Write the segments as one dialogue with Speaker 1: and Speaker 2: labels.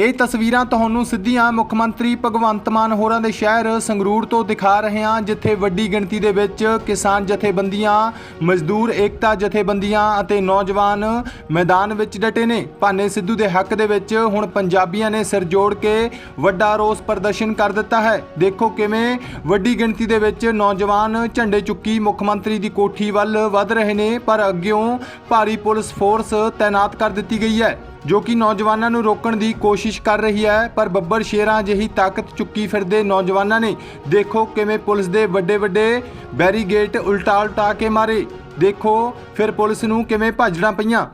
Speaker 1: ਇਹ ਤਸਵੀਰਾਂ ਤੁਹਾਨੂੰ ਸਿੱਧੀਆਂ ਮੁੱਖ ਮੰਤਰੀ ਭਗਵੰਤ ਮਾਨ ਹੋਰਾਂ ਦੇ ਸ਼ਹਿਰ ਸੰਗਰੂਰ ਤੋਂ ਦਿਖਾ ਰਹੇ ਹਾਂ, ਜਿੱਥੇ ਵੱਡੀ ਗਿਣਤੀ ਦੇ ਵਿੱਚ ਕਿਸਾਨ ਜਥੇਬੰਦੀਆਂ, ਮਜ਼ਦੂਰ ਏਕਤਾ ਜਥੇਬੰਦੀਆਂ ਅਤੇ ਨੌਜਵਾਨ ਮੈਦਾਨ ਵਿੱਚ ਡਟੇ ਨੇ। ਭਾਨੇ ਸਿੱਧੂ ਦੇ ਹੱਕ ਦੇ ਵਿੱਚ ਹੁਣ ਪੰਜਾਬੀਆਂ ਨੇ ਸਿਰ ਜੋੜ ਕੇ ਵੱਡਾ ਰੋਸ ਪ੍ਰਦਰਸ਼ਨ ਕਰ ਦਿੱਤਾ ਹੈ। ਦੇਖੋ ਕਿਵੇਂ ਵੱਡੀ ਗਿਣਤੀ ਦੇ ਵਿੱਚ ਨੌਜਵਾਨ ਝੰਡੇ ਚੁੱਕੀ ਮੁੱਖ ਮੰਤਰੀ ਦੀ ਕੋਠੀ ਵੱਲ ਵੱਧ ਰਹੇ ਨੇ, ਪਰ ਅੱਗਿਓਂ ਭਾਰੀ ਪੁਲਿਸ ਫੋਰਸ ਤਾਇਨਾਤ ਕਰ ਦਿੱਤੀ ਗਈ ਹੈ। ਜੋ ਕਿ ਨੌਜਵਾਨਾਂ ਨੂੰ ਰੋਕਣ ਦੀ ਕੋਸ਼ਿਸ਼ ਕਰ ਰਹੀ ਹੈ, ਪਰ ਬੱਬਰ ਸ਼ੇਰਾਂ ਜਿਹੀ ਤਾਕਤ ਚੁੱਕੀ ਫਿਰਦੇ ਨੌਜਵਾਨਾਂ ਨੇ। ਦੇਖੋ ਕਿਵੇਂ ਪੁਲਿਸ ਦੇ ਵੱਡੇ ਵੱਡੇ ਬੈਰੀਗੇਟ ਉਲਟਾ ਉਲਟਾ ਕੇ ਮਾਰੇ। ਦੇਖੋ ਫਿਰ ਪੁਲਿਸ ਨੂੰ ਕਿਵੇਂ ਭੱਜਣਾ ਪਈਆਂ।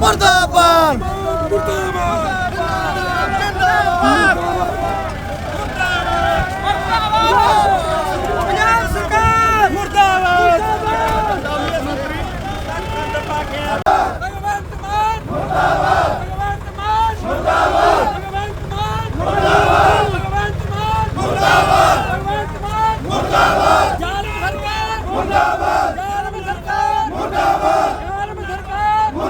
Speaker 2: ਮੁਰਦਾਬਾਦ ਪੰਜਾਬ ਸਰਕਾਰ ਮੁਰਦਾਬਾਦ ਭਗਵੰਤ ਮਾਨ ਮੁਰਦਾਬਾਦ ਭਗਵੰਤ ਮਾਨ ਮੁਰਦਾਬਾਦ ਭਗਵੰਤ ਮਾਨ ਮੁਰਦਾਬਾਦ ਭਗਵੰਤ ਮਾਨ ਮੁਰਦਾਬਾਦ ਭਗਵੰਤ ਮਾਨ ਮੁਰਦਾਬਾਦ ਜ਼ਾਲਮ ਸਰਕਾਰ ਮੁਰਦਾਬਾਦ ਜ਼ਾਲਮ ਸਰਕਾਰ ਮੁਰਦਾਬਾਦ ਜ਼ਾਲਮ ਸਰਕਾਰ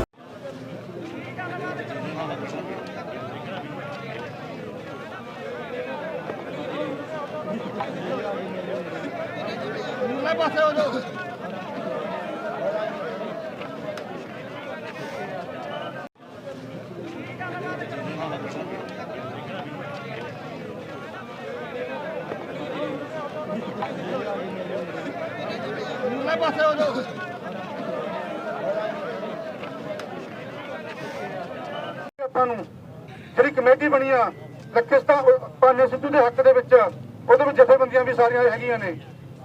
Speaker 3: ਆਪਾਂ ਨੂੰ ਜਿਹੜੀ ਕਮੇਟੀ ਬਣੀ ਆ, ਲੱਖਿਸਤਾ ਪਾਨੇ ਸਿੱਧੂ ਦੇ ਹੱਕ ਦੇ ਵਿੱਚ, ਉਹਦੇ ਵਿੱਚ ਜਥੇਬੰਦੀਆਂ ਵੀ ਸਾਰੀਆਂ ਹੈਗੀਆਂ ਨੇ।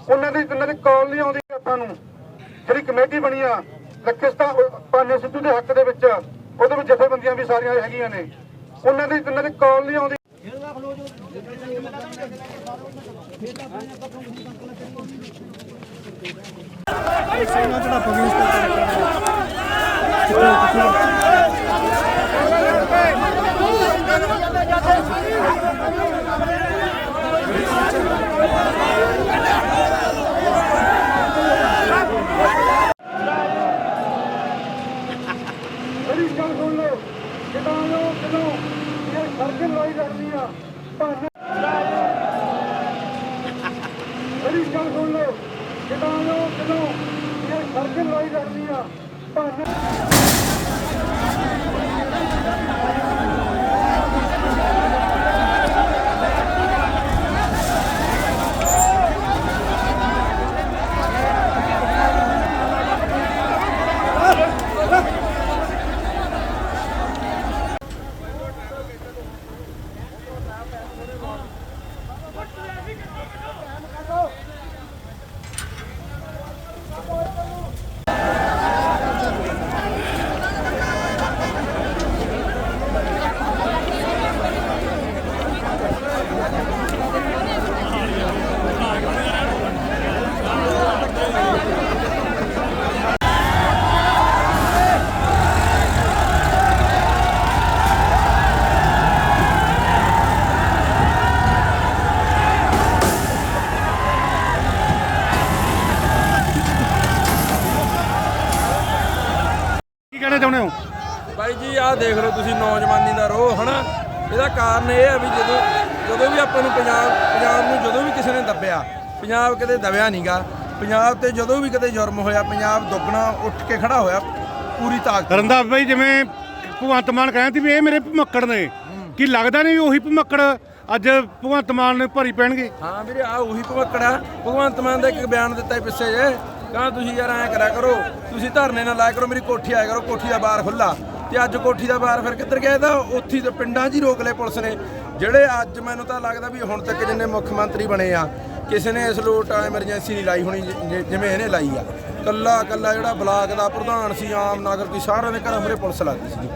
Speaker 3: ਉਹਨਾਂ ਦੀ ਉਹਨਾਂ ਦੀ ਕਾਲ ਨਹੀਂ ਆਉਂਦੀ ਆਪਾਂ ਨੂੰ। ਜਿਹੜੀ ਕਮੇਟੀ ਬਣੀ ਆ, ਲੱਖਿਸਤਾ ਪਾਨੇ ਸਿੱਧੂ ਦੇ ਹੱਕ ਦੇ ਵਿੱਚ, ਉਹਦੇ ਵਿੱਚ ਜਥੇਬੰਦੀਆਂ ਵੀ ਸਾਰੀਆਂ ਹੈਗੀਆਂ ਨੇ। ਉਹਨਾਂ ਦੀ ਉਹਨਾਂ ਦੀ ਕਾਲ ਨਹੀਂ ਆਉਂਦੀ ਸੋਨਾ ਜਿਹੜਾ ਪਗਿਸਤਾਨ ਦਾ ਆ
Speaker 4: ਦੇਖ ਲਓ ਤੁਸੀਂ ਨੌਜਵਾਨੀ ਦਾ ਰੋਹ ਹਨਾ? ਇਹਦਾ ਕਾਰਨ ਇਹ ਹੈ ਵੀ ਜਦੋਂ ਜਦੋਂ ਵੀ ਆਪਾਂ ਨੂੰ ਪੰਜਾਬ ਪੰਜਾਬ ਨੂੰ ਜਦੋਂ ਵੀ ਕਿਸੇ ਨੇ ਦੱਬਿਆ ਪੰਜਾਬ ਕਦੇ ਦਬਿਆ ਨਹੀਂਗਾ ਪੰਜਾਬ ਤੇ ਜਦੋਂ ਵੀ ਕਦੇ ਜੁਰਮ ਹੋਇਆ ਪੰਜਾਬ ਦੁੱਗਣਾ ਉੱਠ ਕੇ ਖੜਾ ਹੋਇਆ ਪੂਰੀ ਤਾਕਤ।
Speaker 5: ਰੰਦਾਸ ਬਾਈ ਜਿਵੇਂ ਭਗਵੰਤ ਮਾਨ ਕਹਿੰਦੇ ਵੀ ਇਹ ਮੇਰੇ ਭਮੱਕੜ ਨੇ। ਕੀ ਲੱਗਦਾ ਨਹੀਂ ਉਹੀ ਭਮੱਕੜ ਅੱਜ ਭਗਵੰਤ ਮਾਨ ਨੇ ਭਰੀ ਪੈਣਗੇ?
Speaker 4: ਹਾਂ ਵੀਰੇ ਆ ਉਹੀ ਭਵਕੜਾ ਭਗਵੰਤ ਮਾਨ ਦਾ ਇੱਕ ਬਿਆਨ ਦਿੱਤਾ ਪਿੱਛੇ ਜੇ ਕਹਿੰਦਾ ਤੁਸੀਂ ਯਾਰ ਐਂ ਕਰਿਆ ਕਰੋ ਤੁਸੀਂ ਧਰਨੇ ਨਾ ਲਾਇਆ ਕਰੋ ਮੇਰੀ ਕੋਠੀ ਆਇਆ ਕਰੋ ਕੋਠੀ ਦਾ ਬਾਰ ਖੁੱਲਾ ਤੇ ਅੱਜ ਕੋਠੀ ਦਾ ਬਾਰ ਫਿਰ ਕਿੱਧਰ ਗਿਆ ਤਾਂ? ਉੱਥੇ ਤੇ ਪਿੰਡਾਂ 'ਚ ਹੀ ਰੋਕ ਲਏ ਪੁਲਿਸ ਨੇ। ਜਿਹੜੇ ਅੱਜ ਮੈਨੂੰ ਤਾਂ ਲੱਗਦਾ ਵੀ ਹੁਣ ਤੱਕ ਜਿੰਨੇ ਮੁੱਖ ਮੰਤਰੀ ਬਣੇ ਆ, ਕਿਸੇ ਨੇ ਇਸ ਲੋਟ ਐਮਰਜੈਂਸੀ ਨਹੀਂ ਲਾਈ ਹੋਣੀ ਜਿਵੇਂ ਇਹਨੇ ਲਾਈ ਆ। ਕੱਲਾ ਕੱਲਾ ਜਿਹੜਾ ਬਲਾਕ ਦਾ ਪ੍ਰਧਾਨ ਸੀ, ਆਮ ਨਾਗਰਿਕ ਸੀ, ਸਾਰਿਆਂ ਦੇ ਘਰਾਂ ਮੂਹਰੇ ਪੁਲਿਸ ਲੱਗਦੀ ਸੀ।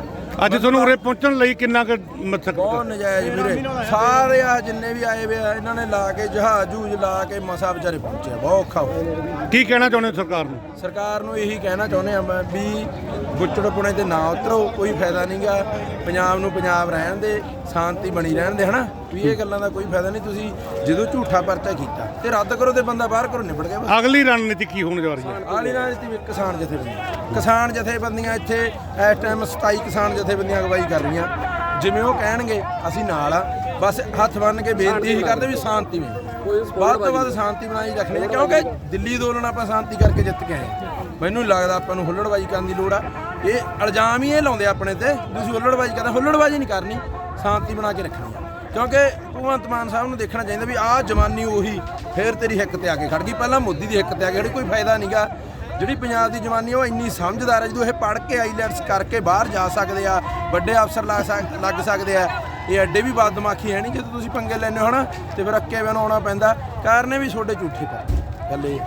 Speaker 5: ਅੱਜ ਤੁਹਾਨੂੰ ਉਰੇ ਪਹੁੰਚਣ ਲਈ ਕਿੰਨਾ ਕੁ ਮੱਥਕ
Speaker 4: ਬਹੁਤ ਨਜਾਇਜ਼ ਵੀਰੇ। ਸਾਰੇ ਆ ਜਿੰਨੇ ਵੀ ਆਏ ਵੇ ਆ ਇਹਨਾਂ ਨੇ ਲਾ ਕੇ ਜਹਾਜ਼ ਜੂਜ ਲਾ ਕੇ ਮਸਾ ਵਿਚਾਰੇ ਪਹੁੰਚੇ ਬਹੁਤ ਔਖਾ ਹੋਇਆ
Speaker 5: ਕੀ ਕਹਿਣਾ ਚਾਹੁੰਦੇ ਹੋ ਸਰਕਾਰ ਨੂੰ?
Speaker 4: ਸਰਕਾਰ ਨੂੰ ਇਹੀ ਕਹਿਣਾ ਚਾਹੁੰਦੇ ਆ ਮੈਂ ਵੀ ਗੁੱਚੜਪੁਣੇ ਤੇ ਨਾ ਉਤਰੋ ਕੋਈ ਫਾਇਦਾ ਨਹੀਂਗਾ ਪੰਜਾਬ ਨੂੰ ਪੰਜਾਬ ਰਹਿਣ ਦੇ ਸ਼ਾਂਤੀ ਬਣੀ ਰਹਿਣ ਦੇ ਹਨਾ? ਵੀ ਇਹ ਗੱਲਾਂ ਦਾ ਕੋਈ ਫਾਇਦਾ ਨਹੀਂ ਤੁਸੀਂ ਜਦੋਂ ਝੂਠਾ ਪਰਚਾ ਕੀਤਾ ਤੇ ਰੱਦ ਕਰੋ ਤੇ ਬੰਦਾ ਬਾਹਰ ਕਰੋ ਨਿਬੜ ਗਿਆ
Speaker 5: ਅਗਲੀ ਰਣਨੀਤੀ ਕੀ ਹੋਣ ਜਾ ਰਹੀ ਹੈ?
Speaker 4: ਆਲੀ ਰਾਜਨੀਤੀ ਵਿੱਚ ਕਿਸਾਨ ਜਥੇਬੰਦੀਆਂ ਕਿਸਾਨ ਜਥੇਬੰਦੀਆਂ ਇੱਥੇ ਇਸ ਟਾਈਮ 27 ਕਿਸਾਨ ਜਥੇਬੰਦੀਆਂ ਅਗਵਾਈ ਕਰ ਰਹੀਆਂ। ਜਿਵੇਂ ਉਹ ਕਹਿਣਗੇ ਅਸੀਂ ਨਾਲ ਆ। ਬਸ ਹੱਥ ਬੰਨ ਕੇ ਬੇਨਤੀ ਹੀ ਕਰਦੇ ਵੀ ਸ਼ਾਂਤੀ ਵਿੱਚ ਵੱਧ ਤੋਂ ਵੱਧ ਸ਼ਾਂਤੀ ਬਣਾਈ ਰੱਖਣੀ ਹੈ ਕਿਉਂਕਿ ਦਿੱਲੀ ਅੰਦੋਲਨ ਆਪਾਂ ਸ਼ਾਂਤੀ ਕਰਕੇ ਜਿੱਤ ਕੇ ਆਏ। ਮੈਨੂੰ ਲੱਗਦਾ ਆਪਾਂ ਨੂੰ ਹੁੱਲੜਬਾਜ਼ੀ ਕਰਨ ਦੀ ਲੋੜ ਆ। ਇਹ ਇਲਜ਼ਾਮ ਹੀ ਇਹ ਲਾਉਂਦੇ ਆਪਣੇ ਤੇ ਤੁਸੀਂ ਹੁੱਲੜਬਾਜ਼ੀ ਕਰਦੇ ਹੁੱਲੜਬਾਜ਼ੀ ਨਹੀਂ ਕਰਨੀ ਸ਼ਾਂਤੀ ਬਣਾ ਕੇ ਰੱਖਣੀ ਆ। ਕਿਉਂਕਿ ਭਗਵੰਤ ਮਾਨ ਸਾਹਿਬ ਨੂੰ ਦੇਖਣਾ ਚਾਹੀਦਾ ਵੀ ਆਹ ਜਵਾਨੀ ਉਹੀ ਫੇਰ ਤੇਰੀ ਹਿੱਕ ਤੇ ਆ ਕੇ ਖੜ ਗਈ। ਪਹਿਲਾਂ ਮੋਦੀ ਦੀ ਹਿੱਕ ਤੇ ਆ ਕੇ ਖੜੀ ਕੋਈ ਫਾਇਦਾ ਨਹੀਂਗਾ ਜਿਹੜੀ ਪੰਜਾਬ ਦੀ ਜਵਾਨੀ ਉਹ ਇੰਨੀ ਸਮਝਦਾਰ ਹੈ ਜਦੋਂ ਇਹ ਪੜ੍ਹ ਕੇ ਆਈਲੈਟਸ ਕਰਕੇ ਬਾਹਰ ਜਾ ਸਕਦੇ ਆ, ਵੱਡੇ ਅਫਸਰ ਲੱਗ ਸਕ- ਲੱਗ ਸਕਦੇ ਆ, ਇਹ ਐਡੇ ਵੀ ਬਦਮਾਖੀ ਹੈ ਨਹੀਂ ਜਦੋਂ ਤੁਸੀਂ ਪੰਗੇ ਲੈਣੇ ਹੋ ਨਾ ਤੇ ਫਿਰ ਅੱਕੇ ਵੇ ਨੂੰ ਆਉਣਾ ਪੈਂਦਾ। ਕਾਰਨ ਇਹ ਵੀ ਛੋਟੇ ਝੂਠੇ ਪੈ ਗੱਲ ਇਹ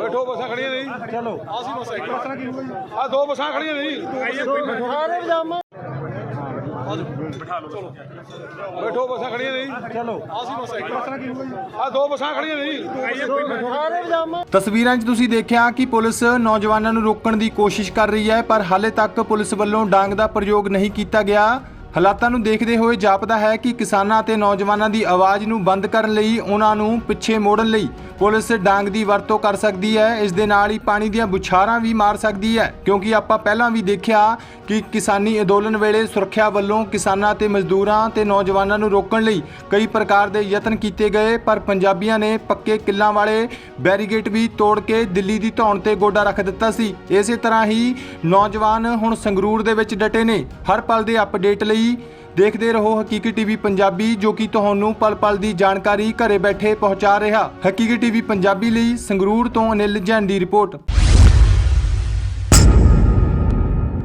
Speaker 5: ਬੈਠੋ ਬੱਸਾਂ ਖੜੀਆਂ ਨਹੀਂ। ਚਲੋ। ਆਸੀ ਬੱਸਾਂ ਇੱਕ ਬੱਸਾਂ ਕੀ ਹੋਈ ਆ ਦੋ ਬੱਸਾਂ ਖੜੀਆਂ ਨਹੀਂ ਬੈਠੋ ਬੱਸਾਂ ਖੜੀਆਂ ਨਹੀਂ। ਚਲੋ। ਆਸੀ ਬੱਸਾਂ ਇੱਕ ਬੱਸਾਂ ਕੀ ਹੋਈ ਆ ਦੋ ਬੱਸਾਂ ਖੜੀਆਂ ਨਹੀਂ
Speaker 1: ਤਸਵੀਰਾਂ 'ਚ ਤੁਸੀਂ ਦੇਖਿਆ ਕਿ ਪੁਲਿਸ ਨੌਜਵਾਨਾਂ ਨੂੰ ਰੋਕਣ ਦੀ ਕੋਸ਼ਿਸ਼ ਕਰ ਰਹੀ ਹੈ ਪਰ ਹਾਲੇ ਤੱਕ ਪੁਲਿਸ ਵੱਲੋਂ ਡਾਂਗ ਦਾ ਪ੍ਰਯੋਗ ਨਹੀਂ ਕੀਤਾ ਗਿਆ। ਹਾਲਾਤਾਂ ਨੂੰ ਦੇਖਦੇ ਹੋਏ ਜਾਪਦਾ ਹੈ ਕਿ ਕਿਸਾਨਾਂ ਅਤੇ ਨੌਜਵਾਨਾਂ ਦੀ ਆਵਾਜ਼ ਨੂੰ ਬੰਦ ਕਰਨ ਲਈ ਉਹਨਾਂ ਨੂੰ ਪਿੱਛੇ ਮੋੜਨ ਲਈ ਪੁਲਿਸ ਡਾਂਗ ਦੀ ਵਰਤੋਂ ਕਰ ਸਕਦੀ ਹੈ। ਇਸ ਦੇ ਨਾਲ ਹੀ ਪਾਣੀ ਦੀਆਂ ਬੁਛਾਰਾਂ ਵੀ ਮਾਰ ਸਕਦੀ ਹੈ, ਕਿਉਂਕਿ ਆਪਾਂ ਪਹਿਲਾਂ ਵੀ ਦੇਖਿਆ ਕਿ ਕਿਸਾਨੀ ਅੰਦੋਲਨ ਵੇਲੇ ਸੁਰੱਖਿਆ ਵੱਲੋਂ ਕਿਸਾਨਾਂ ਤੇ ਮਜ਼ਦੂਰਾਂ ਤੇ ਨੌਜਵਾਨਾਂ ਨੂੰ ਰੋਕਣ ਲਈ ਕਈ ਪ੍ਰਕਾਰ ਦੇ ਯਤਨ ਕੀਤੇ ਗਏ, ਪਰ ਪੰਜਾਬੀਆਂ ਨੇ ਪੱਕੇ ਕਿੱਲਾਂ ਵਾਲੇ ਬੈਰੀਗੇਟ ਵੀ ਤੋੜ ਕੇ ਦਿੱਲੀ ਦੀ ਧੌਣ ਤੇ ਗੋਡਾ ਰੱਖ ਦਿੱਤਾ ਸੀ। ਇਸੇ ਤਰ੍ਹਾਂ ਹੀ ਨੌਜਵਾਨ ਹੁਣ ਸੰਗਰੂਰ ਦੇ ਵਿੱਚ ਡਟੇ ਨੇ। ਹਰ ਪਲ ਦੇ ਅਪਡੇਟ ਲਈ ਦੇਖਦੇ ਰਹੋ ਹਕੀਕੀ ਟੀਵੀ ਪੰਜਾਬੀ, ਜੋ ਕਿ ਤੁਹਾਨੂੰ ਪਲ ਪਲ ਦੀ ਜਾਣਕਾਰੀ ਘਰੇ ਬੈਠੇ ਪਹੁੰਚਾ ਰਿਹਾ। ਹਕੀਕੀ ਟੀਵੀ ਪੰਜਾਬੀ ਲਈ ਸੰਗਰੂਰ ਤੋਂ ਅਨਿਲ ਜੈਨ ਦੀ ਰਿਪੋਰਟ।